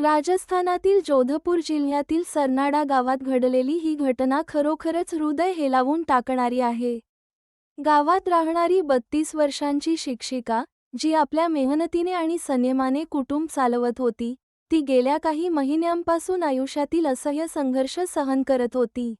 राजस्थानातील जोधपूर जिल्ह्यातील सरनाडा गावात घडलेली ही घटना खरोखरच हृदय हेलावून टाकणारी आहे. गावात राहणारी बत्तीस वर्षांची शिक्षिका जी आपल्या मेहनतीने आणि संयमाने कुटुंब चालवत होती ती गेल्या काही महिन्यांपासून आयुष्यातील असह्य संघर्ष सहन करत होती.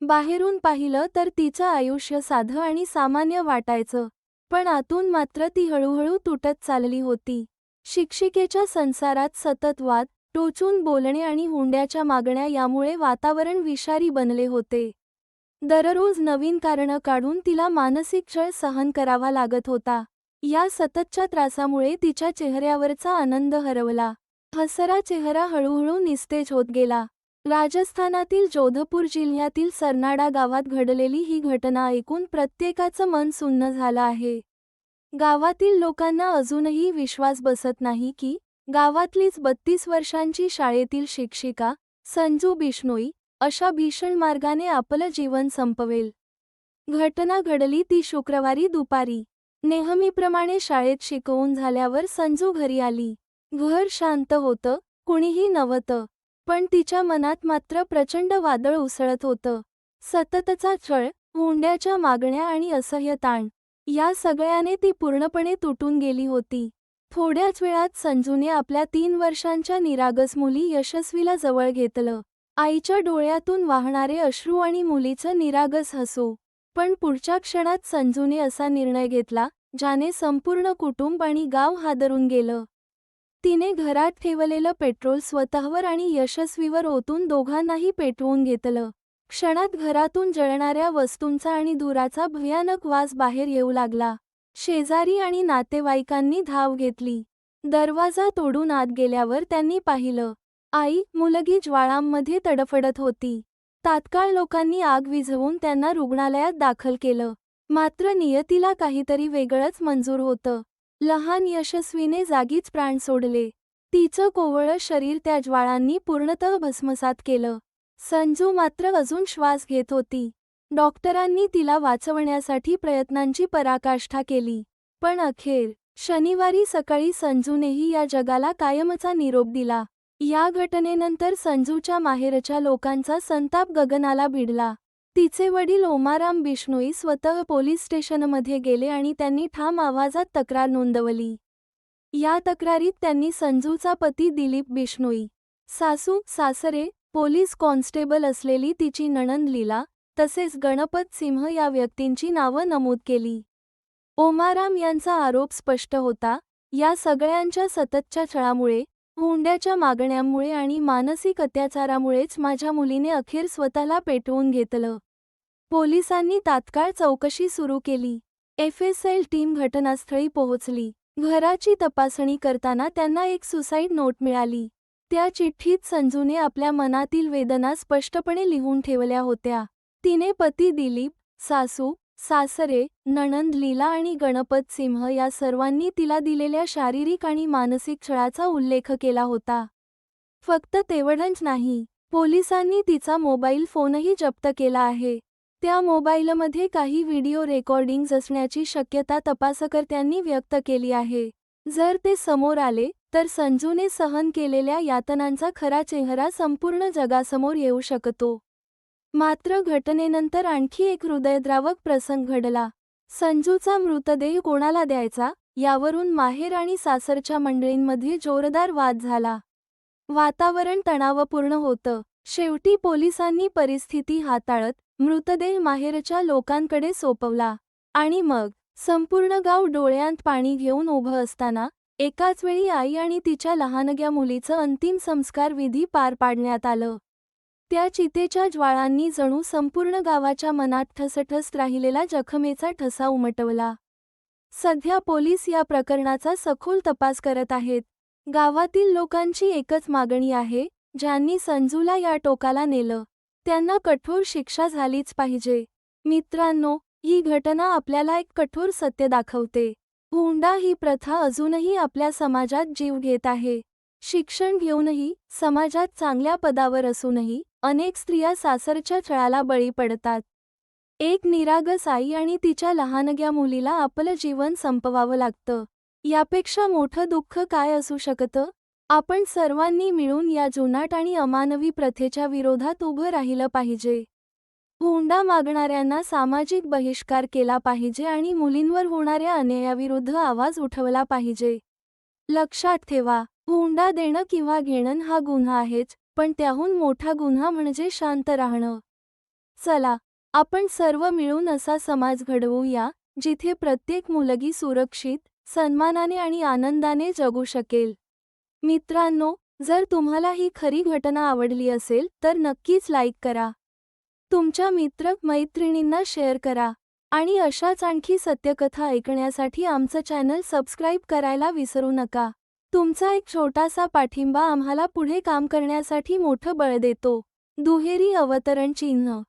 बाहेरून पाहिलं तर तिचं आयुष्य साधं आणि सामान्य वाटायचं पण आतून मात्र ती हळूहळू तुटत चालली होती. शिक्षिकेच्या संसारात सतत वाद टोचून बोलणे आणि हुंड्याच्या मागण्या यामुळे वातावरण विषारी बनले होते. दररोज नवीन कारणं काढून तिला मानसिक छळ सहन करावा लागत होता. या सततच्या त्रासामुळे तिच्या चेहऱ्यावरचा आनंद हरवला. हसरा चेहरा हळूहळू निस्तेज होत गेला. राजस्थानातील जोधपूर जिल्ह्यातील सरनाडा गावात घडलेली ही घटना ऐकून प्रत्येकाचं मन सुन्न झालं आहे. गावातील लोकांना अजूनही विश्वास बसत नाही की गावातलीच बत्तीस वर्षांची शाळेतील शिक्षिका संजू बिष्णोई अशा भीषण मार्गाने आपलं जीवन संपवेल. घटना घडली ती शुक्रवारी दुपारी. नेहमीप्रमाणे शाळेत शिकवून झाल्यावर संजू घरी आली. घर शांत होतं कुणीही नव्हतं. पण तिच्या मनात मात्र प्रचंड वादळ उसळत होतं. सततचा छळ हुंड्याच्या मागण्या आणि असह्य ताण. या सगळ्याने ती पूर्णपणे तुटून गेली होती. थोड्याच वेळात संजूने आपल्या तीन वर्षांच्या निरागस मुली यशस्वीला जवळ घेतलं. आईच्या डोळ्यातून वाहणारे अश्रू आणि मुलीचं निरागस हसू. पण पुढच्या क्षणात संजूने असा निर्णय घेतला ज्याने संपूर्ण कुटुंब आणि गाव हादरून गेलं. तिने घरात ठेवलेलं पेट्रोल स्वतःवर आणि यशस्वीवर ओतून दोघांनाही पेटवून घेतलं. क्षणात घरातून जळणाऱ्या वस्तूंचा आणि धुराचा भयानक वास बाहेर येऊ लागला. शेजारी आणि नातेवाईकांनी धाव घेतली. दरवाजा तोडून आत गेल्यावर त्यांनी पाहिलं आई मुलगी ज्वाळांमध्ये तडफडत होती. तात्काळ लोकांनी आग विझवून त्यांना रुग्णालयात दाखल केलं. मात्र नियतीला काहीतरी वेगळंच मंजूर होतं. लहान यशस्वीने जागीच प्राण सोडले. तिचं कोवळं शरीर त्या ज्वाळांनी पूर्णतः भस्मसात केलं. संजू मात्र अजून श्वास घेत होती. डॉक्टरांनी तिला वाचवण्यासाठी प्रयत्नांची पराकाष्ठा केली. पण अखेर शनिवारी सकाळी संजूनेही या जगाला कायमचा निरोप दिला. या घटनेनंतर संजूच्या माहेरच्या लोकांचा संताप गगनाला भिडला. तिचे वडील ओमाराम बिष्णोई स्वतः पोलीस स्टेशनमध्ये गेले आणि त्यांनी ठाम आवाजात तक्रार नोंदवली. या तक्रारीत त्यांनी संजूचा पती दिलीप बिष्णोई. सासू सासरे पोलीस कॉन्स्टेबल असलेली तिची नणंद लीला तसेच गणपत सिंह या व्यक्तींची नावं नमूद केली. ओमाराम यांचा आरोप स्पष्ट होता या सगळ्यांच्या सततच्या छळामुळे हुंड्याच्या मागण्यांमुळे आणि मानसिक अत्याचारामुळेच माझ्या मुलीने अखेर स्वतःला पेटवून घेतलं. पोलिसांनी तात्काळ चौकशी सुरू केली. एफएसएल टीम घटनास्थळी पोहोचली. घराची तपासणी करताना त्यांना एक सुसाईड नोट मिळाली. त्या चिठ्ठीत संजूने आपल्या मनातील वेदना स्पष्टपणे लिहून ठेवल्या होत्या. तिने पती दिलीप सासू सासरे नणंद लीला आणि गणपत सिंह या सर्वांनी तिला दिलेल्या शारीरिक आणि मानसिक छळाचा उल्लेख केला होता. फक्त तेवढंच नाही पोलिसांनी तिचा मोबाईल फोनही जप्त केला आहे. त्या मोबाईलमध्ये काही व्हिडिओ रेकॉर्डिंग्ज असण्याची शक्यता तपासकर्त्यांनी व्यक्त केली आहे. जर ते समोर आले तर संजूने सहन केलेल्या यातनांचा खरा चेहरा संपूर्ण जगासमोर येऊ शकतो. मात्र घटनेनंतर आणखी एक हृदयद्रावक प्रसंग घडला. संजूचा मृतदेह कोणाला द्यायचा? यावरून माहेर आणि सासरच्या मंडळींमध्ये जोरदार वाद झाला. वातावरण तणावपूर्ण होतं. शेवटी पोलिसांनी परिस्थिती हाताळत मृतदेह माहेरच्या लोकांकडे सोपवला. आणि मग संपूर्ण गाव डोळ्यांत पाणी घेऊन उभं असताना एकाच वेळी आई आणि तिच्या लहानग्या मुलीचं अंतिम संस्कार विधी पार पाडण्यात आलं. त्या चितेच्या ज्वाळांनी जणू संपूर्ण गावाच्या मनात ठसठस राहिलेला जखमेचा ठसा उमटवला. सध्या पोलीस या प्रकरणाचा सखोल तपास करत आहेत. गावातील लोकांची एकच मागणी आहे ज्यांनी संजूला या टोकाला नेलं. त्यांना कठोर शिक्षा झालीच पाहिजे. मित्रांनो ही घटना आपल्याला एक कठोर सत्य दाखवते. हुंडा ही प्रथा अजूनही आपल्या समाजात जीव घेत आहे. शिक्षण घेऊनही समाजात चांगल्या पदावर असूनही अनेक स्त्रिया सासरच्या छळाला बळी पडतात. एक निरागस आई आणि तिच्या लहानग्या मुलीला आपलं जीवन संपवावं लागतं. यापेक्षा मोठं दुःख काय असू शकतं? आपण सर्वांनी मिळून या जुनाट आणि अमानवी प्रथेच्या विरोधात उभं राहिलं पाहिजे. हुंडा मागणाऱ्यांना सामाजिक बहिष्कार केला पाहिजे आणि मुलींवर होणाऱ्या अन्यायाविरुद्ध आवाज उठवला पाहिजे. लक्षात ठेवा हुंडा देणं किंवा घेणं हा गुन्हा आहेच पण त्याहून मोठा गुन्हा म्हणजे शांत राहणं. चला आपण सर्व मिळून असा समाज घडवूया जिथे प्रत्येक मुलगी सुरक्षित सन्मानाने आणि आनंदाने जगू शकेल. मित्रांनो जर तुम्हाला ही खरी घटना आवडली असेल तर नक्कीच लाईक करा. तुमच्या मित्र मैत्रिणींना शेअर करा आणि अशाच आणखी सत्यकथा ऐकण्यासाठी आमचं चॅनल सबस्क्राईब करायला विसरू नका. तुमचा एक छोटासा पाठिंबा आम्हाला पुढे काम करण्यासाठी मोठं बळ देतो. दुहेरी अवतरण चिन्ह.